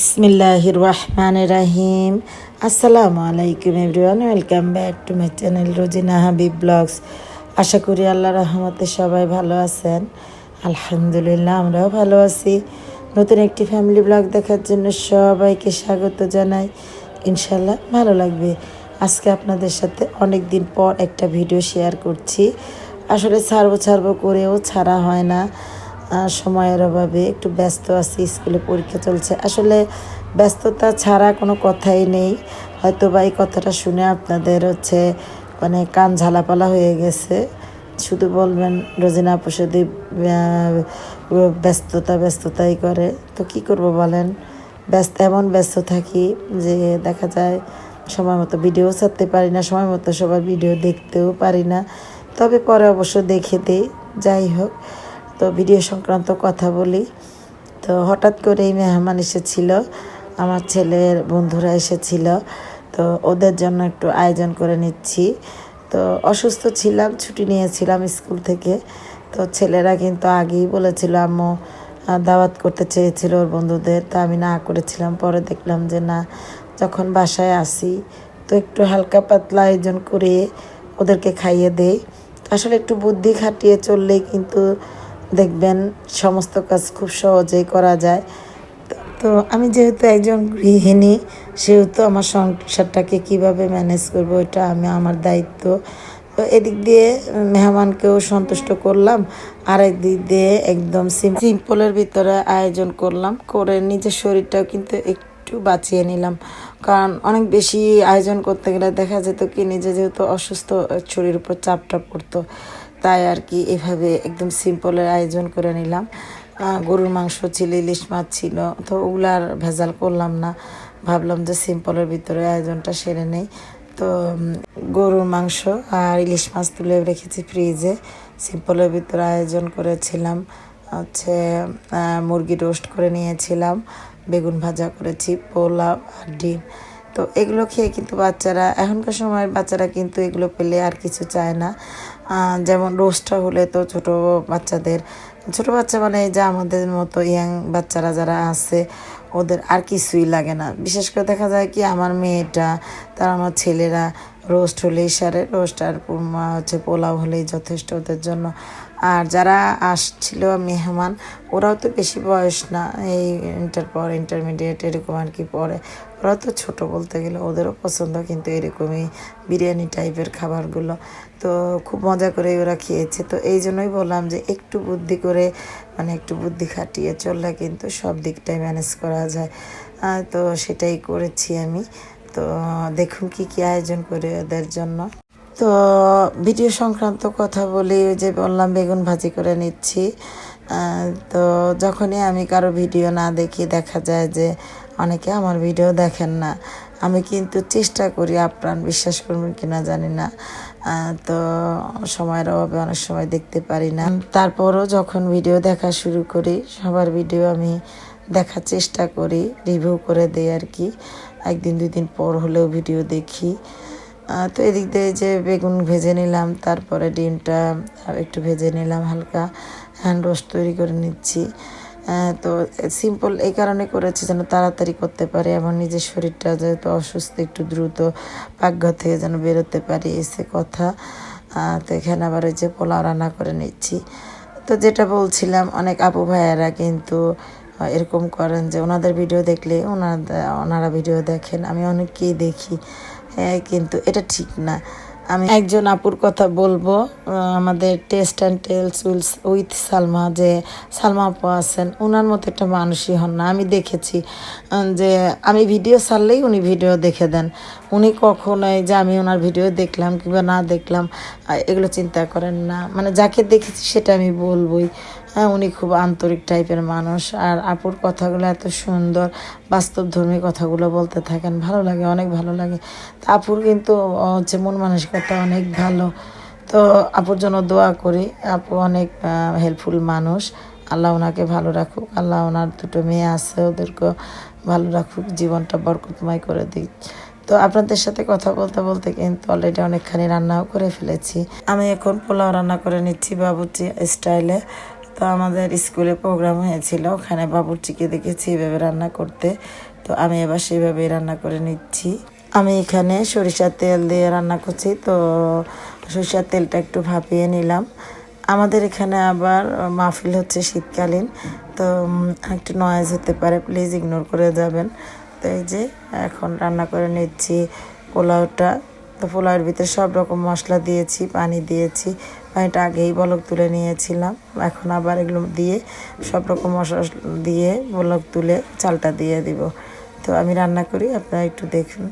বিসমিল্লাহির রহমান রাহিম আসসালামু আলাইকুম everyone, welcome back to my channel Rojina Habib vlogs. আশা করি আল্লাহ রহমতে সবাই ভালো আছেন। আলহামদুলিল্লাহ, আমরাও ভালো আছি। নতুন একটি ফ্যামিলি ব্লগ দেখার জন্য সবাইকে স্বাগত জানাই। ইনশাল্লাহ ভালো লাগবে। আজকে আপনাদের সাথে অনেক দিন পর একটা ভিডিও শেয়ার করছি। আসলে ছাড়বো ছাড়বো করেও ছাড়া হয় না। সময়ের অভাবে একটু ব্যস্ত আছি, স্কুলে পরীক্ষা চলছে। আসলে ব্যস্ততা ছাড়া কোনো কথাই নেই। হয়তো বা এই কথাটা শুনে আপনাদের হচ্ছে মানে কান ঝালাপালা হয়ে গেছে। শুধু বলবেন, রোজিনা শুধু ব্যস্ততা ব্যস্ততাই করে। তো কি করব বলেন? ব্যস্ত, এমন ব্যস্ত থাকি যে দেখা যায় সময় মতো ভিডিও ছাড়তে পারি না, সময় মতো সবার ভিডিও দেখতেও পারি না। তবে পরে অবশ্য দেখে দিই, যাই হোক। তো ভিডিও সংক্রান্ত কথা বলি। তো হঠাৎ করেই মেহমান এসেছিল, আমার ছেলের বন্ধুরা এসেছিল, তো ওদের জন্য একটু আয়োজন করে নিচ্ছি। তো অসুস্থ ছিলাম, ছুটি নিয়েছিলাম স্কুল থেকে। তো ছেলেরা কিন্তু আগেই বলেছিল, আম্মু দাওয়াত করতে চেয়েছিল ওর বন্ধুদের, তা আমি না করেছিলাম। পরে দেখলাম যে না, যখন বাসায় আসি, তো একটু হালকা পাতলা আয়োজন করে ওদেরকে খাইয়ে দেই। আসলে একটু বুদ্ধি খাটিয়ে চললেই কিন্তু দেখবেন সমস্ত কাজ খুব সহজেই করা যায়। তো- আমি যেহেতু একজন গৃহিণী, সেহেতু আমার সংসারটাকে কীভাবে ম্যানেজ করব এটা আমি আমার দায়িত্ব। তো এদিক দিয়ে মেহমানকেও সন্তুষ্ট করলাম, আর একদিক দিয়ে একদম সিম্পলের ভিতরে আয়োজন করলাম, করে নিজের শরীরটাও কিন্তু একটু বাঁচিয়ে নিলাম। কারণ অনেক বেশি আয়োজন করতে গেলে দেখা যেত কি নিজে যেহেতু অসুস্থ শরীর উপর চাপটা পড়তো। তাই আর কি এভাবে একদম সিম্পলের আয়োজন করে নিলাম। গরুর মাংস ছিল, ইলিশ মাছ ছিল, তো ওগুলো আর ভেজাল করলাম না। ভাবলাম যে সিম্পলের ভিতরে আয়োজনটা সেরে নেই। তো গরুর মাংস আর ইলিশ মাছ তুলে রেখেছি ফ্রিজে সিম্পলের ভিতরে আয়োজন করেছিলাম। হচ্ছে মুরগি রোস্ট করে নিয়েছিলাম, বেগুন ভাজা করেছি, পোলাও আর ডিম। তো এগুলো খেয়ে কিন্তু বাচ্চারা, এখনকার সময়ের বাচ্চারা কিন্তু এগুলো পেলে আর কিছু চায় না। যেমন রোস্টটা হলে তো ছোট বাচ্চাদের, ছোট বাচ্চা মানে যে আমাদের মতো ইয়াং বাচ্চারা যারা আছে, ওদের আর কিছুই লাগে না। বিশেষ করে দেখা যায় কি আমার মেয়েটা, তার আমার ছেলেরা রোস্ট হলেই সারে, রোস্ট আর হচ্ছে পোলাও হলেই যথেষ্ট ওদের জন্য। আর যারা আসছিল মেহমান, ওরাও তো বেশি বয়স না, এই ইন্টার পর ইন্টারমিডিয়েট এরকম আর কি পড়ে। ওরাও তো ছোটো বলতে গেলে ওদেরও পছন্দ, কিন্তু এরকমই বিরিয়ানি টাইপের খাবারগুলো। তো খুব মজা করে ওরা খেয়েছে। তো এই জন্যই বললাম যে একটু বুদ্ধি করে মানে একটু বুদ্ধি খাটিয়ে চললে কিন্তু সব দিকটাই ম্যানেজ করা যায়। তো সেটাই করেছি আমি। তো দেখুন কি কি আয়োজন করে ওদের জন্য। তো ভিডিও সংক্রান্ত কথা বলি যে বললাম বেগুন ভাজি করে নিচ্ছি। তো যখনই আমি কারও ভিডিও না দেখি, দেখা যায় যে অনেকে আমার ভিডিও দেখেন না। আমি কিন্তু চেষ্টা করি আপ্রাণ বিশ্বাস করবেন কিনা জানি না। তো সময়ের অভাবে অনেক সময় দেখতে পারি না। তারপরও যখন ভিডিও দেখা শুরু করি, সবার ভিডিও আমি দেখার চেষ্টা করি রিভিউ করে দিই আর কি। একদিন দুই দিন পর হলেও ভিডিও দেখি। তো এদিক দিয়ে যে বেগুন ভেজে নিলাম, তারপরে ডিমটা একটু ভেজে নিলাম হালকা। হ্যান্ড রোস্ট তৈরি করে নিচ্ছি। তো সিম্পল এই কারণে করেছি যেন তাড়াতাড়ি করতে পারে এবং নিজের শরীরটা যেহেতু অসুস্থ, একটু দ্রুত পাকঘর থেকে যেন বেরোতে পারি, এসে কথা। তো এখানে আবার ওই যে পোলাও রান্না করে নিচ্ছি। তো যেটা বলছিলাম, অনেক আপু ভাইয়েরা কিন্তু এরকম করেন যে ওনাদের ভিডিও দেখলে ওনাদের ওনারা ভিডিও দেখেন, আমি অনেককেই দেখি। হ্যাঁ কিন্তু এটা ঠিক না। আমি একজন আপুর কথা বলব আমাদের taste and tales wills with Salma, যে সালমা আপু আছেন ওনার মতো একটা মানুষই হন না। আমি দেখেছি যে আমি ভিডিও ছাড়লেই উনি ভিডিও দেখে দেন। উনি কখনোই যে আমি ওনার ভিডিও দেখলাম কিংবা না দেখলাম এগুলো চিন্তা করেন না। মানে যাকে দেখেছি সেটা আমি বলবোই। উনি খুব আন্তরিক টাইপের মানুষ। আর আপুর কথাগুলো এত সুন্দর, বাস্তবধর্মী কথাগুলো বলতে থাকেন। ভালো লাগে, অনেক ভালো লাগে। তা আপুর কিন্তু হচ্ছে মন মানসিকতা অনেক ভালো। তো আপুর জন্য দোয়া করি, আপু অনেক হেল্পফুল মানুষ। আল্লাহ ওনাকে ভালো রাখুক। আল্লাহ ওনার দুটো মেয়ে আছে, ওদেরকে ভালো রাখুক, জীবনটা বরকতময় করে দিক। তো আপনাদের সাথে কথা বলতে বলতে কিন্তু অলরেডি অনেকখানি রান্নাও করে ফেলেছি। আমি এখন পোলাও রান্না করে নিচ্ছি বাবুচি স্টাইলে তো আমাদের স্কুলে প্রোগ্রাম হয়েছিল। ওখানে বাবুর্চিকে দেখেছি এভাবে রান্না করতে। তো আমি এবার সেভাবেই রান্না করে নিচ্ছি। আমি এখানে সরিষার তেল দিয়ে রান্না করছি। তো সরিষার তেলটা একটু ভাপিয়ে নিলাম। আমাদের এখানে আবার মাহফিল হচ্ছে শীতকালীন। তো একটু নয়েজ হতে পারে। প্লিজ ইগনোর করে যাবেন। তো এই যে, এখন রান্না করে নিচ্ছি পোলাওটা। তো পোলাওয়ের ভিতরে সব রকম মশলা দিয়েছি, পানি দিয়েছি। পানিটা আগেই বলক তুলে নিয়েছিলাম। এখন আবার এগুলো দিয়ে সব রকম মশলা দিয়ে বলক তুলে চালটা দিয়ে দিব। তো আমি রান্না করি, আপনারা একটু দেখুন।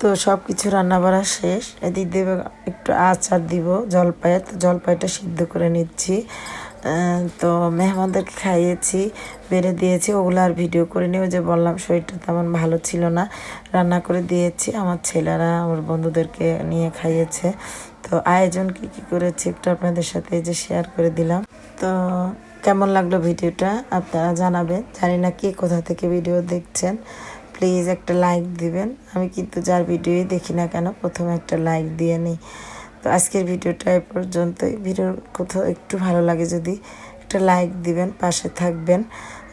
তো সব কিছু রান্না বাড়া শেষ। এদিক দিয়ে একটু আচার দিব জলপাইয়ের তো জলপাইটা সিদ্ধ করে নিচ্ছি। তো মেহমানদেরকে খাইয়েছি, বেড়ে দিয়েছি। ওগুলো আর ভিডিও করে নিয়ে যে বললাম, শরীরটা তেমন ভালো ছিল না। রান্না করে দিয়েছি। আমার ছেলেরা, আমার বন্ধুদেরকে নিয়ে খাইয়েছে। তো আয়োজন কি কি করেছি একটু আপনাদের সাথে যে শেয়ার করে দিলাম। তো কেমন লাগল ভিডিওটা? আপনারা জানাবেন। জানি না কে কোথা থেকে ভিডিও দেখছেন। প্লিজ একটা লাইক দিবেন। আমি কিন্তু যার ভিডিওই দেখি না কেন, প্রথমে একটা লাইক দিয়ে নিই। তো আজকের ভিডিওটা এ পর্যন্তই। ভিডিওর কোথাও একটু ভালো লাগে যদি একটা লাইক দিবেন, পাশে থাকবেন।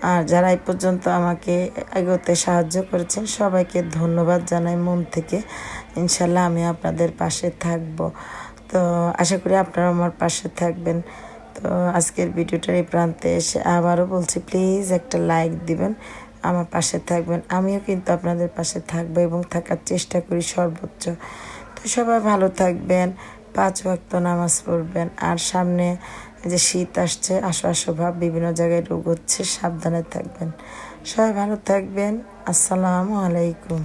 আর যারা এই পর্যন্ত আমাকে এগোতে সাহায্য করেছেন, সবাইকে ধন্যবাদ জানাই মন থেকে। ইনশাল্লাহ আমি আপনাদের পাশে থাকব। তো আশা করি আপনারা আমার পাশে থাকবেন। তো আজকের ভিডিওটার এই প্রান্তে এসে আবারও বলছি প্লিজ একটা লাইক দিবেন। আমার পাশে থাকবেন। আমিও কিন্তু আপনাদের পাশে থাকব এবং থাকার চেষ্টা করি সর্বোচ্চ। তো সবাই ভালো থাকবেন, পাঁচ ভক্ত নামাজ পড়বেন। আর সামনে যে শীত আসছে আশো আশো ভাব, বিভিন্ন জায়গায় রোগ হচ্ছে, সাবধানে থাকবেন। সবাই ভালো থাকবেন। আসসালামু আলাইকুম।